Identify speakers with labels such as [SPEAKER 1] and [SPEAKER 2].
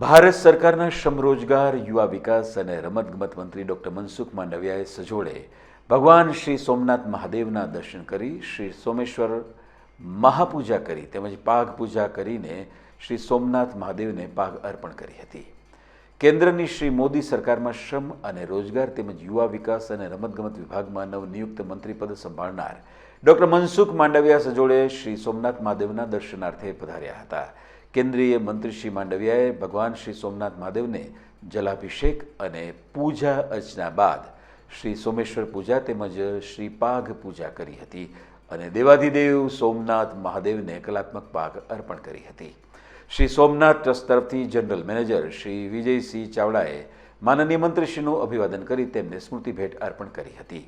[SPEAKER 1] ભારત સરકારના શ્રમ રોજગાર યુવા વિકાસ અને રમતગમત મંત્રી ડૉક્ટર મનસુખ માંડવિયાએ સજોડે ભગવાન શ્રી સોમનાથ મહાદેવના દર્શન કરી શ્રી સોમેશ્વર મહાપૂજા કરી તેમજ પાઘ પૂજા કરીને શ્રી સોમનાથ મહાદેવને પાઘ અર્પણ કરી હતી. કેન્દ્રની શ્રી મોદી સરકારમાં શ્રમ અને રોજગાર તેમજ યુવા વિકાસ અને રમતગમત વિભાગમાં નવનિયુક્ત મંત્રીપદ સંભાળનાર ડૉક્ટર મનસુખ માંડવિયા સજોડે શ્રી સોમનાથ મહાદેવના દર્શનાર્થે પધાર્યા હતા. કેન્દ્રીય મંત્રી શ્રી માંડવિયાએ ભગવાન શ્રી સોમનાથ મહાદેવને જલાભિષેક અને પૂજા અર્ચના બાદ શ્રી સોમેશ્વર પૂજા તેમજ શ્રી પાઘ પૂજા કરી હતી અને દેવાધિદેવ સોમનાથ મહાદેવને કલાત્મક પાઘ અર્પણ કરી હતી. શ્રી સોમનાથ ટ્રસ્ટ તરફથી જનરલ મેનેજર શ્રી વિજયસિંહ ચાવડાએ માનનીય મંત્રીશ્રીનું અભિવાદન કરી તેમને સ્મૃતિ ભેટ અર્પણ કરી હતી.